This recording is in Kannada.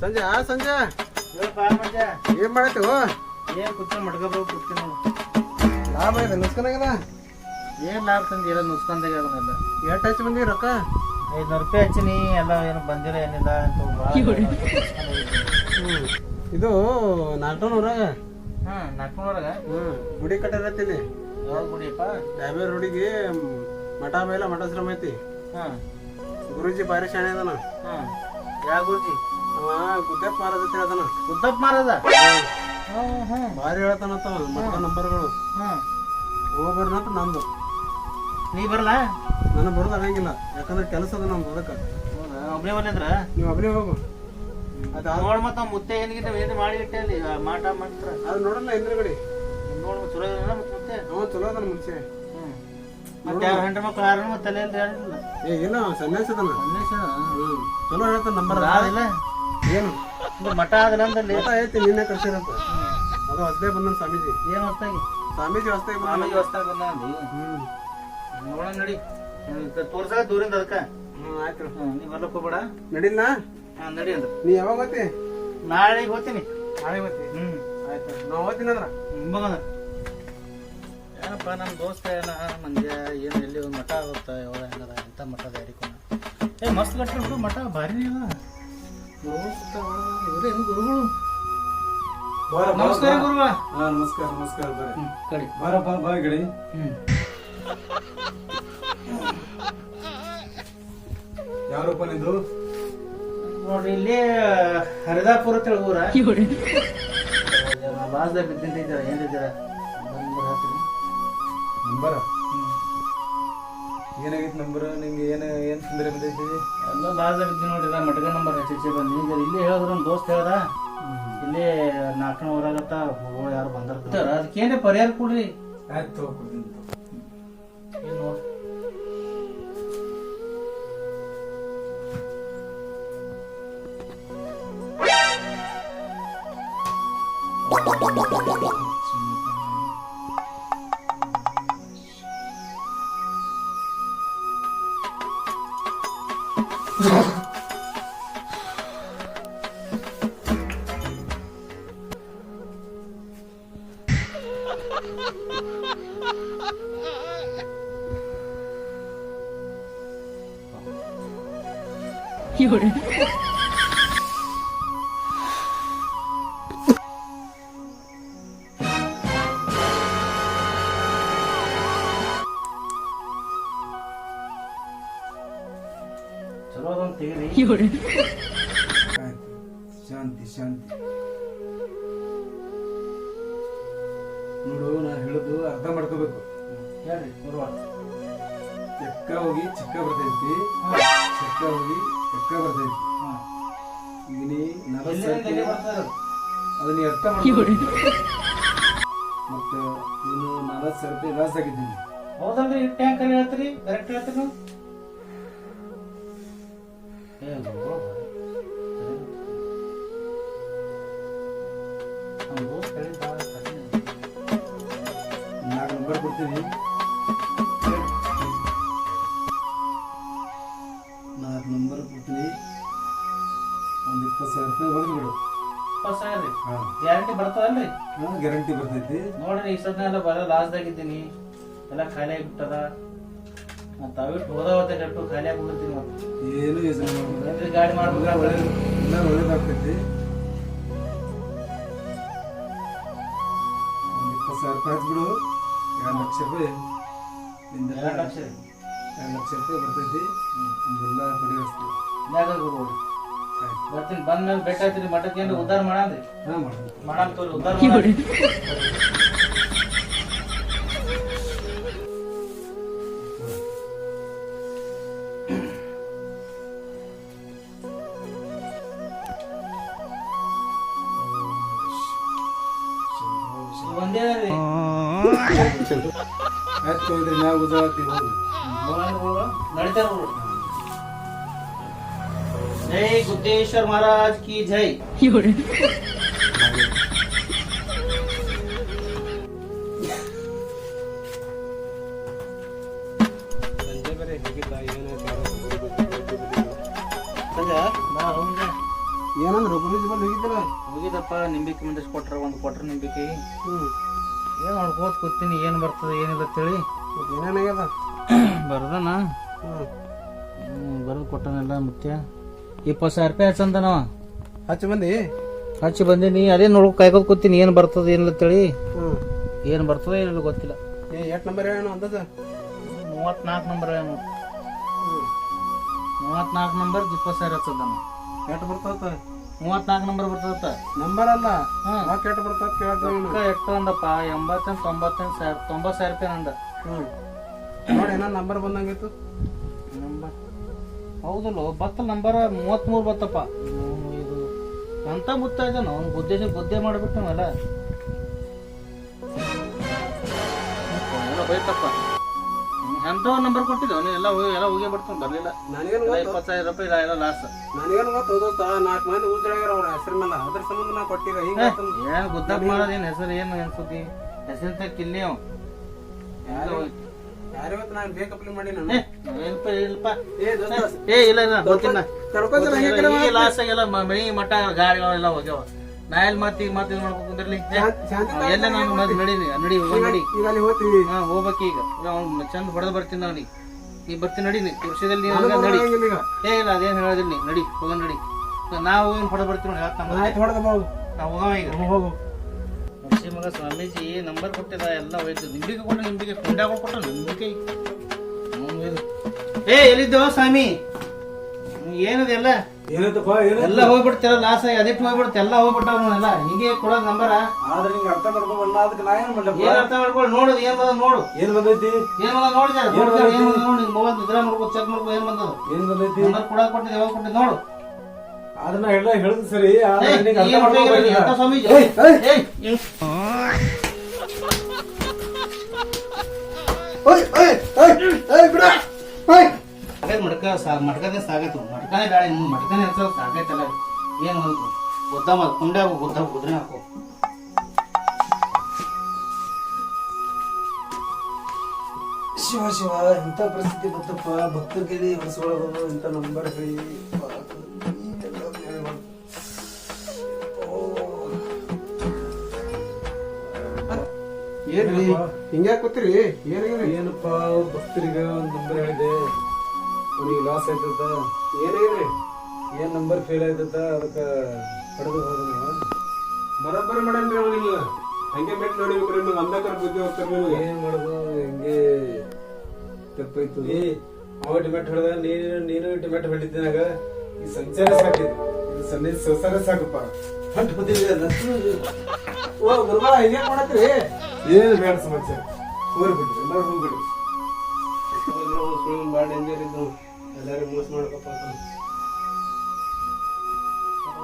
ಸಂಜೆ ಆ ಸಂಜೆ? ಏನ್ ಮಾಡತ್ತೀವ ಏನ್ ಕುತ್ತ ಮಡ್ಕೊಬೇಕು ಕೂತ್ಕೊಂಡು ನಾವು ಲಾಭ ಇದೆ ನುಸ್ಕನಾಗದ ಏನ್ ಲಾಭ ತಂದು ಎಲ್ಲ ನುಸ್ಕೊಂಡಾಗ ಎಷ್ಟು ಹಚ್ಚಿ ಬಂದಿ ರೊಕ್ಕ? ಐದ್ನೂರು ರೂಪಾಯಿ ಹಚ್ಚಿನಿ ಎಲ್ಲ ಏನು ಬಂದಿಲ್ಲ ಏನಿಲ್ಲ ಅಂತ ಭಾಳ ಹ್ಮ್. ಇದು ನಾಲ್ಕು ಊರಾಗ ಹಾಂ ನಾಲ್ಕುನೂರಾಗ. ಹ್ಮ್. ಗುಡಿ ಕಟ್ಟಿರತ್ತೀನಿ ಯಾವ್ದು ಗುಡಿಯಪ್ಪ? ಡಾಬೇರ್ ಹುಡುಗಿ ಮಠ ಮೇಲೆ ಮಠಶ್ರಮ ಐತಿ. ಹಾಂ ಗುರುಜಿ ಭಾರಿ ಶಾಣೆ ಅದಾನ. ಹಾಂ ಯಾವ ಗುರುಜಿ? ಗುದ್ದಪ್ಪ ಮಾರದ ಅದನ ಗುದ್ದಪ್ಪ ಮಾರದ ಹ್ಞೂ ಹ್ಞೂ ಭಾರಿ ಹೇಳ್ತಾನತ್ತ ಮಠದ ನಂಬರ್ಗಳು. ಹ್ಞೂ ಹೋಗ್ಬರ್ನಂತ ನಂದು. ನೀ ಬರಲ್ಲ ನನಗೆ ಬರೋದು ಆಗಂಗಿಲ್ಲ ಯಾಕಂದ್ರೆ ಕೆಲಸ ಅದ ನಮ್ದು ಅದಕ್ಕೆ. ಒಬ್ಬನೇ ಬಂದಿದ್ರ ನೀವು ಒಬ್ಬನೇ ಹೋಗು. ಅದು ನೋಡ್ ಮತ್ತ ಮುತ್ತೆ ಏನಿಗಿಂತ ಏನು ಮಾಡಿ ಇಟ್ಟೆ ಅಲ್ಲಿ ಮಾಟ ಮಾಡ್ತಾರ. ಅದು ನೋಡಲ್ಲ ಹಿಂದ್ರಗಡೆ ನೋಡ್ ಚಲೋ ಮತ್ತೆ ಮುತ್ತೆ. ಅವ ಚಲೋ ಅದನ ಮುಂಚೆ ಮತ್ತೆ ಹೆಂಡ್ರ ಮಕ್ಳು ಯಾರು ಮತ್ತೆ ತಲೆ ಅಂತ ಹೇಳಿಲ್ಲ ಏ ಇಲ್ಲ ಸನ್ಯಾಸ ಹ್ಮ್ ಚಲೋ ಹೇಳ್ತಾನ ನಂಬರ್ ಆದಿಲ್ಲ ಏನು? ಮಠ ಆದ ಅಂತಲ್ಲಿ ಊಟ ಐತಿ ನಿನ್ನೆ ಕರ್ಸಿರಂತ ಅದು ಹೊಸದೇ ಬಂದ ಸ್ವಾಮೀಜಿ. ಏನು ಹೊಸ್ತಾಗಿ ಸ್ವಾಮೀಜಿ ಹೊಸದಾಗಿ ಸ್ವಾಮೀಜಿ ಹೊಸ್ತಾಗಿ ಬಂದ ಹ್ಮ್. ನೋಡೋಣ ನಡಿ. ತೋರ್ಸ ದೂರಿಂದ ಅದಕ್ಕ? ಹ್ಞೂ ಆಯ್ತು. ಹ್ಮ್ ನೀ ಬರ್ಲಕ್ ಹೋಗ್ಬೇಡ. ನಡಿಲ್ಲ ಹಾಂ ನಡಿ ಅಂದ್ರ. ನೀ ಯಾವಾಗ ಹೋಗ್ತಿ? ನಾಳೆ ಹೋಗ್ತೀನಿ. ನಾಳೆ ಹೋಗ್ತಿ? ಹ್ಮ್. ಆಯ್ತು ನಾ ಹೋಗ್ತೀನಿ ಅಂದ್ರೆ? ಮುಂಬಗಂದ್ರ ಏನಪ್ಪ ನಮ್ಮ ದೋಸ್ತ ಏನ ಮಂದ್ಯ ಏನು ಎಲ್ಲಿ ಒಂದು ಮಠ ಆಗುತ್ತ ಯಾವಾಗ ಹೆಂಗದ ಎಂತ ಮಠದ ಯಾರಿಕೋನ ಏ ಮಸ್ತ್ ಕಟ್ಟಿ ಬಿಡು ಮಠ ಭಾರಿ ಅದ. ಇವ್ರೇ ಏನು ಗುರುಗಳು? ನಮಸ್ಕಾರ ಗುರುವ. ಹಾ ನಮಸ್ಕಾರ ನಮಸ್ಕಾರ ಬರ್ರಿ ಕಡಿ. ಬಾರಪ್ಪ ಬಾ ಗಡಿ. ಯಾರಪ್ಪ ನಿಂದು? ನೋಡ್ರಿ ಇಲ್ಲಿ ಹರಿದಾಪುರ ತಿಳಿ ಊರ ಬಾಸ್ದಾಗ ಬಿದ್ದಿಂತಿದ್ದೀರ ಏನಿದ್ದೀರ ನಂಬರ? ಹ್ಮ್ ಏನಾಗೈತಿ ನಂಬರ್ ನಿಂಗೆ ಏನು ಏನು ತೊಂದರೆ ಬಂದೈತಿ? ಎಲ್ಲ ಲಾಸ್ ಆಗಿದ್ದು ನೋಡಿ ನಾ ಮಟಕ ನಂಬರ್ ಹೆಚ್ಚಿಚ್ಚೆ ಬಂದು. ಈಗ ಇಲ್ಲಿ ಹೇಳಿದ್ರು ನಮ್ಮ ದೋಸ್ತ್ ಹೇಳ್ದ. ಇಲ್ಲಿ ನಾಲ್ಕನೇ ಊರಾಗತ್ತ ಹೋಗೋ ಯಾರು ಬಂದಿರ್ತಾರ ಅದಕ್ಕೇನೆ ಪರಿಹಾರ ಕೊಡ್ರಿ? ಆಯ್ತು ಏನು ಏನ್ ನೋಡ್ ಚಲೋ ಶಾಂತಿ ಶಾಂತಿ. ನೋಡು ನಾ ಹೇಳುದು ಅರ್ಥ ಮಾಡ್ಕೋಬೇಕು. ಹೇಳ್ರಿ ಬರುವ. ಚೆಕ್ಕ ಹೋಗಿ ಚಿಕ್ಕ ಬರ್ತೈತಿ ಚಕ್ಕ ಹೋಗಿ ಚಕ್ಕ ಬರ್ತೈತಿ ಹಾಂ. ಈಗ ನೀ ನಲವತ್ತು ಎಲ್ಲಿಂದ ಎಲ್ಲಿ ಬರ್ತಾರ ಅದು ನೀ ಅರ್ಥ ಮಾಡ್ಕೊಳ್ಳಿ ಮತ್ತೆ ನೀನು ನಲವತ್ತು ಸಾವಿರ ರೂಪಾಯಿ ಲಾಸ್ ಆಗಿದ್ದೀನಿ ಹೌದಲ್ರಿ ಟ್ಯಾಂಕರ್ ಹೇಳ್ತೀರಿ ಕರೆಕ್ಟ್ ಹೇಳ್ತೀರಿ? ನೀವು ಏ ಗುರು, ನಮ್ಮ ದೋಸ್ತ್ ಹೇಳಿದ್ ಭಾಳ ಕಡಿಮೆ. ನಾಲ್ಕು ನಂಬರ್ ಕೊಡ್ತೀನಿ ನಾಲ್ಕು ನಂಬರ್ ಕೊಡ್ತೀನಿ ಒಂದು ಇಪ್ಪತ್ತು ಸಾವಿರ ರೂಪಾಯಿ ಹೊಡೆದು ಬಿಡು ಇಪ್ಪತ್ತು ಸಾವಿರ ರೀ ಹಾಂ ಗ್ಯಾರಂಟಿ ಬರ್ತದಲ್ರಿ ಹಾಂ ಗ್ಯಾರಂಟಿ ಬರ್ತೈತಿ. ನೋಡ್ರಿ ಈ ಸದ್ನ ಎಲ್ಲ ಬರೋ ಲಾಸ್ದಾಗಿದ್ದೀನಿ ಎಲ್ಲ ಖಾಲಿ ಆಗಿಬಿಟ್ಟದ. ಮತ್ತೆ ಅವಿಟ್ಟು ಹೋದವತ್ತೆ ಡಟ್ಟು ಖಾಲಿ ಆಗ್ಬಿಡ್ತೀನಿ ಮತ್ತೆ ಏನು ಯೋಚನೆ ಮಾಡ್ಬೇಡ ಗಾಡಿ ಮಾಡ್ಬೇಕು ಒಳ್ಳೇದು ಎಲ್ಲ ಒಳ್ಳೇದಾಗ್ತೈತಿ ಒಂದು ಇಪ್ಪತ್ತು ಸಾವಿರ ರೂಪಾಯಿ ಹಚ್ಬಿಡು ಎರಡು ಲಕ್ಷ ರೂಪಾಯಿ. ನಿಂದೆಲ್ಲ ಎರಡು ಲಕ್ಷ. ರೀ ಎರಡು ಲಕ್ಷ ರೂಪಾಯಿ ಬರ್ತೈತಿ. ಗುರು ಬರ್ತೀನಿ ಬಂದ್ಮೇಲೆ ಬೆಟ್ಟ ಹತ್ತಿರಿ ಮಠಕ್ಕೆ ಏನು ಉದ್ದಾರ ಮಾಡಿ ಹಾಂ ತೋರಿ ಉದ್ದಾರ ಮಾಡಿ ಒಂದೇ ರೀ ಆಯ್ತು ಇದ್ರೆ ನಾವು ಗುಜರಾತಿ ಹೋಗಿ ನಡೀತಾರ ಗುರು ಜೈ ಗುದ್ದೇಶ್ವರ್ ಮಹಾರಾಜ್ ಕಿ ಜೈ ಸಂಜೆ ಬೇರೆ ಹೇಗಿಲ್ಲ ಏನು ಬಾ, ಹೋಗ್ಲಿ. ಏನಂದ್ರೆ ಬಲ್ಲಿ ಹೋಗಿದ್ದಿಲ್ಲ ಹೋಗಿದಪ್ಪ ನಿಂಬಿಕೆ ಮುಂದಿಸ್ ಕೊಟ್ರ ಒಂದು ಕೊಟ್ರ ನಿಂಬಿಕೆ. ಏನು ನೋಡ್ಕೋತ ಕೂತೀನಿ ಏನು ಬರ್ತದೆ ಏನಿಲ್ಲ ಅಂತೇಳಿ. ಏನಾಗ್ಯದ ಬರ್ದನ? ಬರೆದು ಕೊಟ್ಟನೆಲ್ಲ ಮತ್ತೆ ಇಪ್ಪತ್ತು ಸಾವಿರ ರೂಪಾಯಿ ಹಚ್ಚಂದನವ ಹಚ್ಚಿ ಬಂದಿ? ಹಚ್ಚಿ ಬಂದೀನಿ ಅದೇ ನೋಡ್ಕೊ ಕಾಯ್ಕೋದ್ ಕೂತೀನಿ ಏನು ಬರ್ತದೆ ಏನಿಲ್ಲ ಅಂತೇಳಿ. ಏನು ಬರ್ತದೆ ಏನಿಲ್ಲ ಗೊತ್ತಿಲ್ಲ. ಎಷ್ಟು ನಂಬರ್ ಏನು ಅಂದದ? ಮೂವತ್ನಾಲ್ಕು ನಂಬರ್ ಏನು ಮೂವತ್ನಾಲ್ಕು ನಂಬರ್ ಇಪ್ಪತ್ತು ಸಾವಿರ ಹಚ್ಚದನ ಎಷ್ಟು ಬರ್ತದ ಮೂವತ್ನಾಲ್ಕು ನಂಬರ್ ಬರ್ತದ ನಂಬರ್ ಅಲ್ಲ. ರೊಕ್ಕ ಎಷ್ಟು ಬರ್ತದ ರೊಕ್ಕ ಎಷ್ಟು ಅಂದಪ್ಪ? ಎಂಬತ್ತೆಂಟು ತೊಂಬತ್ತೆಂಟು ಸಾವಿರ ತೊಂಬತ್ತು ಸಾವಿರ ರೂಪಾಯಿ ನಂದ. ಹ್ಞೂ ನೋಡಿ ಏನೋ ನಂಬರ್ ಬಂದಂಗಿತ್ತು ನಂಬರ್. ಹೌದಲ್ಲ ಬತ್ತ ನಂಬರ್ ಮೂವತ್ತ್ಮೂರು ಬತ್ತಪ್ಪ. ಇದು ಅಂತ ಮುತ್ತ ಇದ್ದಾನ ಅವ್ನು ಬುದ್ಧಿ ಬುದ್ಧಿ ಮಾಡಿಬಿಟ್ಟು ನಾವೆಲ್ಲ ಬೈತಪ್ಪ. ಎಂತ ನಂಬರ್ ಕೊಟ್ಟಿದ್ದೆ? ಅವನು ಎಲ್ಲ ಹೋಗಿ ಎಲ್ಲ ಹೋಗಿ ಬಿಡ್ತಾನೆ ಬರಲಿಲ್ಲ. ನನಗೇನು ಗೊತ್ತು. ಇಪ್ಪತ್ತೈದು ರೂಪಾಯಿ ಇಲ್ಲ ಎಲ್ಲ ಲಾಸ್ ನನಗೇನು ಗೊತ್ತು ಓದೋತ ನಾಲ್ಕು ಮಂದಿ ಉದ್ರಾಗ್ಯಾರ ಅವ್ರ ಹೆಸರು ಮೇಲೆ. ಅದ್ರ ಸಂಬಂಧ ನಾ ಕೊಟ್ಟಿರ ಹಿಂಗೆ ಏನು ಗುದ್ದಪ್ಪ ಮಾಡೋದು ಏನು ಹೆಸರು ಏನು ಏನು ಸುದ್ದಿ ಹೆಸರು ತಕ್ಕಿಲ್ಲಿ ಅವ. ಯಾರಿವತ್ತು ನಾನು ಬೇಕಪ್ಲಿ ಮಾಡಿ ನಾನು? ಏ ಇಲ್ಪ ಇಲ್ಪ. ಏ ಇಲ್ಲ ಇಲ್ಲ ಗೊತ್ತಿಲ್ಲ. ಲಾಸ್ ಆಗಿಲ್ಲ ಮೈ ಮಟ ಮಠ ಗಾಡಿಗಳೆಲ್ಲ ಹೋಗ್ಯಾವ. ನಾ ಎಲ್ಲಿ ಮತ್ತೆ ಈಗ ಮತ್ತೆ ಮಾಡ್ಬೇಕು ಕುಂದಿರ್ಲಿ ಎಲ್ಲ ನಾನು ಮತ್ತೆ ನಡಿ ನಡಿ ಹೋಗಿ ನಡಿ. ಹೋಗ್ತೀವಿ. ಹಾ ಹೋಗ್ಬೇಕು ಈಗ. ಅವ್ನು ಚಂದ ಹೊಡೆದು ಬರ್ತೀನಿ ಅವನಿಗೆ ನೀ ಬರ್ತೀನಿ ನಡಿ ನೀ. ತುರ್ಸಿದಲ್ಲಿ ನಡಿ. ಏ ಇಲ್ಲ ಅದೇನು ಹೇಳೋದಿಲ್ಲ ನೀ. ನಡಿ ಹೋಗ ನಡಿ. ನಾವು ಏನು ಹೊಡೆದು ಬರ್ತೀವಿ ನೋಡಿ ಹೇಳ್ತಾನ ನಾವು ಹೋಗವ ಈಗ. ಹೋಗು. ಮುಡ್ಸಿ ಮಗ ಸ್ವಾಮೀಜಿ ನಂಬರ್ ಕೊಟ್ಟಿದ ಎಲ್ಲ ಹೋಯ್ತು. ನಿಂಬಿಗೆ ಕೊಟ್ಟು ನಿಂಬಿಗೆ. ಕುಂಡಾಗ ಕೊಟ್ಟು ನಿಂಬಿಕೆ ಏ ಎಲ್ಲಿದ್ದೋ ಸ್ವಾಮಿ? ಏನದು ಎಲ್ಲ ಏನಂತಪ್ಪ ಏನು ಎಲ್ಲ ಹೋಗ್ಬಿಡ್ತಿಲ್ಲ ಲಾಸ್ ಆಗಿ ಅದಕ್ಕೆ ಹೋಗ್ಬಿಡ್ತು ಎಲ್ಲ ಹೋಗ್ಬಿಟ್ಟವ್ ಎಲ್ಲ. ಹಿಂಗೆ ಕೊಡೋದು ನಂಬರ? ಆದ್ರೆ ನಿಂಗೆ ಅರ್ಥ ಮಾಡ್ಕೊಂಡ್ ಅದಕ್ಕೆ ನಾ ಏನು ಮಾಡ್ಲಪ್ಪ ಏನ್ ಅರ್ಥ ಮಾಡ್ಕೊಳ್ಳಿ ನೋಡು ಏನ್ ಬಂದ ನೋಡು. ಏನ್ ಬಂದೈತಿ? ಏನ್ ಬಂದ ನೋಡಿ ಜರ ನೋಡಿ ಜರ, ಏನ್ ಬಂದ ನೋಡಿ ಮೊಬೈಲ್ ಇದ್ರ ನೋಡ್ಕೊ ಚೆಕ್ ಮಾಡ್ಕೊ ಏನ್ ಬಂದದ. ಏನ್ ಬಂದೈತಿ? ನಂಬರ್ ಕೊಡಕ್ ಕೊಟ್ಟಿ ಯಾವಾಗ ಕೊಟ್ಟಿ ನೋಡು. ಅದನ್ನ ಎಲ್ಲ ಹೇಳಿದ್ ಸರಿ ಸ್ವಾಮೀಜಿ? ಬಿಡ. ಸಾಕಾಯ್ತು ಮಡ್ಕ ಸಾ- ಮಡ್ಕದೇ ಸಾಕಾಯ್ತು ಮಡ್ಕನೇ ಗಾಳಿ ಇನ್ನು ಮಡ್ಕನೇ ಹಚ್ಚೋದು ಸಾಗೈತಲ್ಲ. ಏನು ಹೋಯ್ತು ಗುದ್ದ ಮಾಡ್ ಕುಂಡೆ ಗುದ್ದ ಕುದ್ರೆ ಹಾಕು. ಶಿವ ಶಿವ ಇಂಥ ಪರಿಸ್ಥಿತಿ ಬಂತಪ್ಪ ಭಕ್ತರ ಕೈಲಿ ಹೊರಿಸ್ಕೊಳ್ಳೋದು ಇಂಥ ನಂಬರ್ ಹೇಳಿ. ಏನ್ರಿ? ಹಿಂಗ್ಯಾಕ್ ಏನು ಏನಪ್ಪ? ಭಕ್ತರಿಗೆ ಒಂದು ನಂಬರ್ ಹೇಳಿದೆ. ಅವನಿಗೆ ಲಾಸ್ ಆಯ್ತದ ಏನಾಗಿದೆ ಏನ್ ನಂಬರ್ ಫೇಲ್ ಆಯ್ತದ ಅದಕ್ಕೆ ಪಡೆದು ಹೋದ ಬರೋಬ್ಬರಿ ಮಾಡನ್ರಿ ಅವ ನಿಮ್ಗೆ. ಹಂಗೆ ನೋಡಿ ನೋಡಿಬೇಕ್ರಿ ನಿಮ್ಗೆ ಅಂಬೇಕರ್ ಬುದ್ಧಿ ಹೋಗ್ತಾರೆ ನೀವು ಏನ್ ಮಾಡೋದು? ಹಿಂಗೆ ತಪ್ಪಾಯ್ತು? ಏ ಅವ ಟಿಮೆಟ್ ಹೊಡೆದ ನೀನು ನೀನು ಟಿಮೆಟ್ ಹೊಡಿತೀನಾಗ ಈ ಸಂಚಾರ ಸಾಕಿತ್ತು ಇದು. ಸನ್ನಿ ಸಂಸಾರ ಸಾಕಪ್ಪ. ಹೊಟ್ಟು ಬಂದಿದೆ ಓ ಗುರುಬಾ ಹಿಂಗೆ ಮಾಡತ್ರಿ ಏನು ಬೇಡ ಸಮಾಚಾರ. ಹೋಗ್ಬಿಡ್ರಿ ಎಲ್ಲರೂ ಹೋಗ್ಬಿಡ್ರಿ ಮಾಡಿ ಹೆಂಗೆ ಎಲ್ಲರೂ ಮೋಸ ಮಾಡ್ಕಪ್ಪ ಅಂತ.